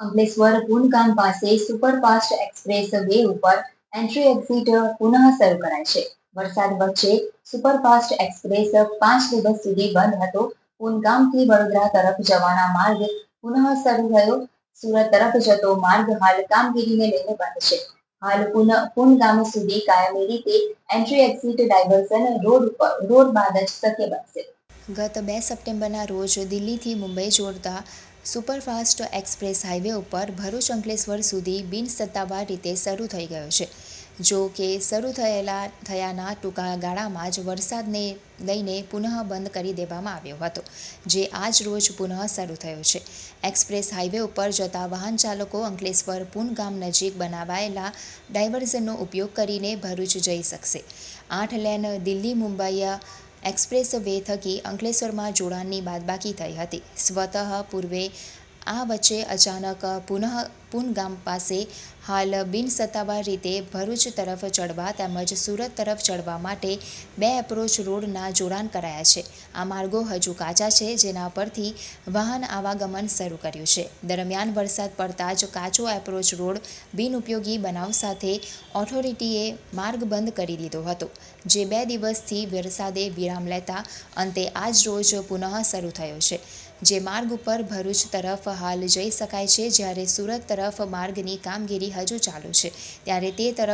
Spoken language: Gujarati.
અંકલેશ્વર ગુણગામ પાસે સુપરફાસ્ટ એક્સપ્રેસ વે ઉપર એન્ટ્રી એક્ઝિટ પુનઃ શરૂ કરાય છે. વરસાદ વચ્ચે સુપરફાસ્ટ એક્સપ્રેસ પાંચ દિવસ સુધી બંધ હતો. પુનગામથી વડોદરા તરફ જવાના માર્ગ પુનઃ શરૂ થયો. સુરત તરફ જતો માર્ગ હાલ કામગીરીને લઈને બંધ છે. હાલ પુન પુનગામ સુધી કાયમી રીતે એન્ટ્રી એક્ઝિટ ડાયવર્ઝન રોડ ઉપર, રોડ બાદ જ શક્ય બનશે. ગત બે સપ્ટેમ્બરના રોજ દિલ્હીથી મુંબઈ જોડતા સુપરફાસ્ટ એક્સપ્રેસ હાઈવે ઉપર ભરૂચ અંકલેશ્વર સુધી બિનસત્તાવાર રીતે શરૂ થઈ ગયો છે. જો કે શરૂ થયેલા થયાના ટૂંકા ગાળામાં જ વરસાદને લઈને પુનઃ બંધ કરી દેવામાં આવ્યો હતો, જે આજ રોજ પુનઃ શરૂ થયો છે. એક્સપ્રેસ હાઈવે ઉપર જતા વાહન ચાલકો અંકલેશ્વર પુન ગામ નજીક બનાવાયેલા ડાયવર્ઝનનો ઉપયોગ કરીને ભરૂચ જઈ શકશે. આઠ lane Delhi Mumbai express way થકી અંકલેશ્વરમાં જોડાણની બાદબાકી થઈ હતી. સ્વતઃ પૂર્વે આ વચ્ચે અચાનક પુનઃ પુનગામ પાસે હાલ બિનસત્તાવાર રીતે ભરૂચ તરફ ચડવા તેમજ સુરત તરફ ચડવા માટે બે એપ્રોચ રોડના જોડાણ કરાયા છે. આ માર્ગો હજુ કાચા છે, જેના પરથી વાહન આવાગમન શરૂ કર્યું છે. દરમિયાન વરસાદ પડતા જ કાચો એપ્રોચ રોડ બિનઉપયોગી બનાવ સાથે ઓથોરિટીએ માર્ગ બંધ કરી દીધો હતો. જે બે દિવસથી વરસાદે વિરામ લેતા અંતે આજ રોજ પુનઃ શરૂ થયો છે. જે માર્ગ ઉપર ભરૂચ તરફ હાલ જઈ શકાય છે, જ્યારે સુરત તરફ માર્ગની કામગીરી હજુ ચાલુ છે. ત્યારે તે તરફ